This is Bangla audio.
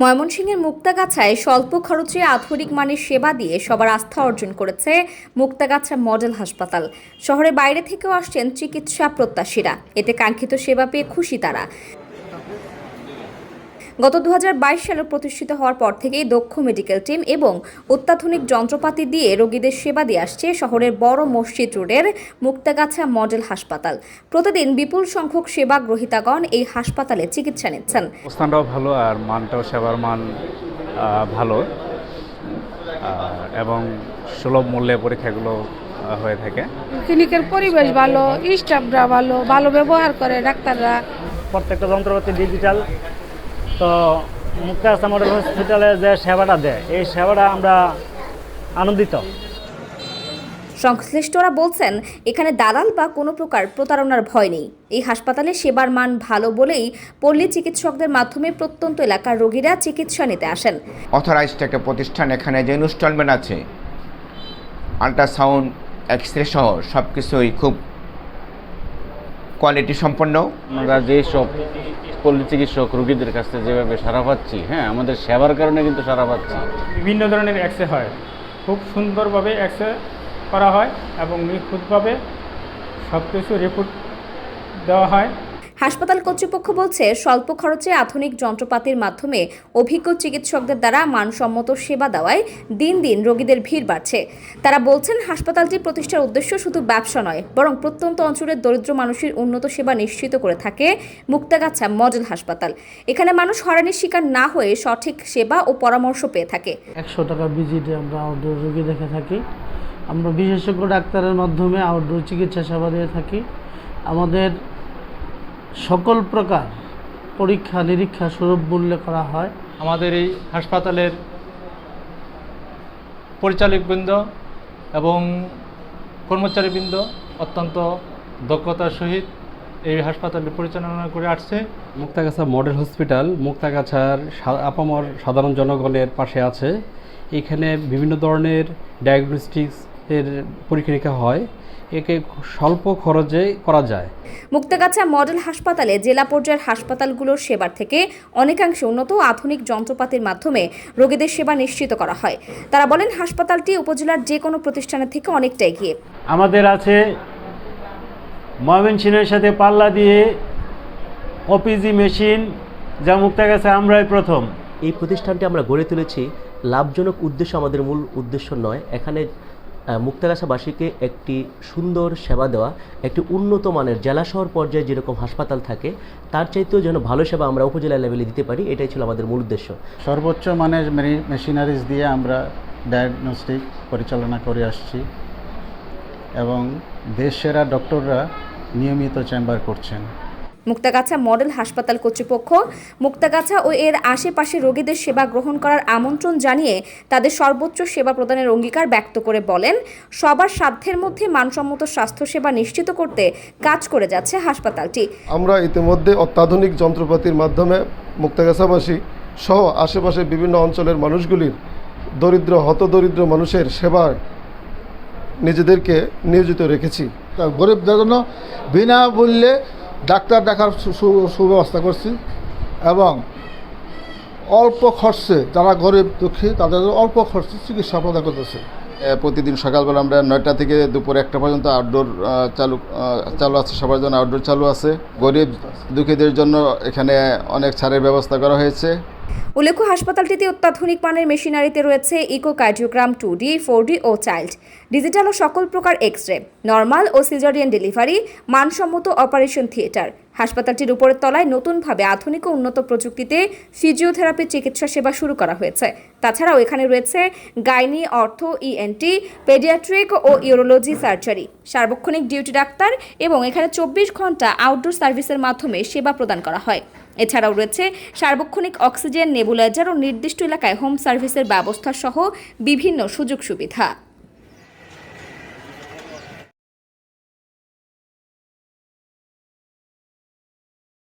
ময়মনসিংহের মুক্তাগাছায় স্বল্প খরচে আধুনিক মানের সেবা দিয়ে সবার আস্থা অর্জন করেছে মুক্তাগাছা মডেল হাসপাতাল। শহরের বাইরে থেকেও আসছেন চিকিৎসা প্রত্যাশীরা। এতে কাঙ্ক্ষিত সেবা পেয়ে খুশি তারা। গত দু হাজার বাইশ সালে প্রতিষ্ঠিত হওয়ার পর থেকেই দক্ষ মেডিকেল টিম এবং অত্যাধুনিক যন্ত্রপাতি দিয়ে রোগীদের সেবা দিয়ে আসছে শহরের বড় মসজিদ রোডের মুক্তাগাছা মডেল হাসপাতাল। প্রতিদিন বিপুল সংখ্যক সেবা গ্রহীতাগণ এই হাসপাতালে চিকিৎসা নিচ্ছেন। অবস্থানটাও ভালো আর মানটাও সেবার মান ভালো। এবং সুলভ মূল্যে পরীক্ষাগুলো হয়ে থাকে। ক্লিনিকের পরিবেশ ভালো স্টাফরা ভালো ভালো ব্যবহার করে ডাক্তাররা। প্রত্যেকটা যন্ত্রপাতি ডিজিটাল তো মুক্তাগাছা মডেল হসপিটালে যে সেবাটা দেয় এই সেবাটা আমরা আনন্দিত। সংশ্লিষ্টরা বলছেন এখানে দালাল বা কোনো প্রকার প্রতারণার ভয় নেই। এই হাসপাতালে সেবার মান ভালো বলেই পল্লী চিকিৎসকদের মাধ্যমে প্রত্যন্ত এলাকার রোগীরা চিকিৎসা নিতে আসেন। অথরাইজড একটা প্রতিষ্ঠান এখানে যে ইনস্টলমেন্ট আছে আল্ট্রাসাউন্ড এক্স রে সহ সব কিছুই খুব কোয়ালিটি সম্পন্ন? আমরা যে সব পল্লী চিকিৎসক রোগীদের কাছ থেকে যেভাবে সারা পাচ্ছি হ্যাঁ আমাদের সেবার কারণে কিন্তু সারা পাচ্ছি। বিভিন্ন ধরনের এক্সরে হয়। খুব সুন্দরভাবে এক্সরে করা হয় এবং নিখুঁতভাবে সব কিছু রিপোর্ট দেওয়া হয়। হাসপাতাল কর্তৃপক্ষ বলছে, স্বল্প খরচে আধুনিক যন্ত্রপাতির মাধ্যমে অভিজ্ঞ চিকিৎসকদের দ্বারা মানসম্মত সেবা দেওয়ায় দিন দিন রোগীদের ভিড় বাড়ছে। তারা বলছেন, হাসপাতালটি প্রতিষ্ঠার উদ্দেশ্য শুধু ব্যবসা নয়, বরং প্রত্যন্ত অঞ্চলের দরিদ্র মানুষের উন্নত সেবা নিশ্চিত করে থাকে মুক্তাগাছা মডেল হাসপাতাল। এখানে মানুষ হয়রানির শিকার না হয়ে সঠিক সেবা ও পরামর্শ পেয়ে থাকে। একশো টাকা ভিজিটে আমরা আউটডোর রোগী দেখে থাকি। আমরা বিশেষজ্ঞ ডাক্তারের মাধ্যমে আউটডোর চিকিৎসা সেবা দিয়ে থাকি। আমাদের সকল প্রকার পরীক্ষা নিরীক্ষা সুলভ মূল্যে করা হয়। আমাদের এই হাসপাতালের পরিচালকবৃন্দ এবং কর্মচারীবৃন্দ অত্যন্ত দক্ষতার সহিত এই হাসপাতালটি পরিচালনা করে আসছে। মুক্তাগাছা মডেল হসপিটাল মুক্তাগাছার সা- আপামর সাধারণ জনগণের পাশে আছে। এখানে বিভিন্ন ধরনের ডায়াগনস্টিক্স এর পরীক্ষা নিরীক্ষা হয় একে স্বল্প খরচে করা যায়। মুক্তাগাছা মডেল হাসপাতালে জেলা পর্যায়ের হাসপাতালগুলোর সেবার থেকে অনেকাংশে উন্নত আধুনিক যন্ত্রপাতির মাধ্যমে রোগীদের সেবা নিশ্চিত করা হয়। তারা বলেন হাসপাতালটি উপজেলার যে কোনো প্রতিষ্ঠানের থেকে অনেকটা এগিয়ে। আমাদের আছে ময়মনসিংহের সাথে পাল্লা দিয়ে ওপিজি মেশিন যা মুক্তাগাছা আমরাই প্রথম। এই প্রতিষ্ঠানটি আমরা গড়ে তুলেছি। লাভজনক উদ্দেশ্য আমাদের মূল উদ্দেশ্য নয়। এখানে মুক্তাগাছাবাসীকে একটি সুন্দর সেবা দেওয়া, একটি উন্নত মানের জেলা শহর পর্যায়ে যেরকম হাসপাতাল থাকে, তার চাইতেও যেন ভালো সেবা আমরা উপজেলা লেভেলে দিতে পারি, এটাই ছিল আমাদের মূল উদ্দেশ্য। সর্বোচ্চ মানের মেশিনারিজ দিয়ে আমরা ডায়াগনস্টিক পরিচালনা করে আসছি এবং দেশ সেরা ডক্টররা নিয়মিত চেম্বার করছেন। মুক্তাগাছা মডেল হাসপাতাল কর্তৃপক্ষ। মুক্তাগাছা ও এর আশেপাশে রোগীদের সেবা গ্রহণ করার আমন্ত্রণ জানিয়ে তাদের সর্বোচ্চ সেবা প্রদানের অঙ্গীকার ব্যক্ত করে বলেন সবার সাধ্যের মধ্যে মানসম্মত স্বাস্থ্যসেবা নিশ্চিত করতে কাজ করে যাচ্ছে হাসপাতালটি। আমরা ইতিমধ্যে অত্যাধুনিক যন্ত্রপাতির মাধ্যমে মুক্তাগাছাবাসী সহ আশেপাশের বিভিন্ন অঞ্চলের মানুষগুলির দরিদ্র হতদরিদ্র মানুষের সেবার নিজেদেরকে নিয়োজিত রেখেছি। গরিবদের জন্য বিনামূল্যে ডাক্তার দেখার সুব্যবস্থা করছি এবং অল্প খরচে যারা গরিব দুঃখী, তাদের অল্প খরচে চিকিৎসা প্রদান করতেছে। প্রতিদিন সকালবেলা আমরা নয়টা থেকে দুপুর একটা পর্যন্ত আউটডোর চালু চালু আছে, সবার জন্য আউটডোর চালু আছে। গরিব দুঃখীদের জন্য এখানে অনেক ছাড়ের ব্যবস্থা করা হয়েছে। উল্লেখ্য, হাসপাতালটিতে অত্যাধুনিক মানের মেশিনারিতে রয়েছে echocardiogram two D, four D ও চাইল্ড। ডিজিটাল ও সকল প্রকার এক্স রে নর্মাল ও সিজারিয়ান ডেলিভারি, মানসম্মত অপারেশন থিয়েটার। হাসপাতালটির উপরের তলায় নতুনভাবে আধুনিক ও উন্নত প্রযুক্তিতে ফিজিওথেরাপি চিকিৎসা সেবা শুরু করা হয়েছে। তাছাড়াও এখানে রয়েছে গাইনি, অর্থ ইএনটি পেডিয়াট্রিক ও ইউরোলজি সার্জারি। সার্বক্ষণিক ডিউটি ডাক্তার এবং এখানে চব্বিশ ঘণ্টা আউটডোর সার্ভিসের মাধ্যমে সেবা প্রদান করা হয়। এছাড়াও রয়েছে সার্বক্ষণিক অক্সিজেন, নেবুলাইজার ও নির্দিষ্ট এলাকায় হোম সার্ভিসের ব্যবস্থা সহ বিভিন্ন সুযোগ সুবিধা।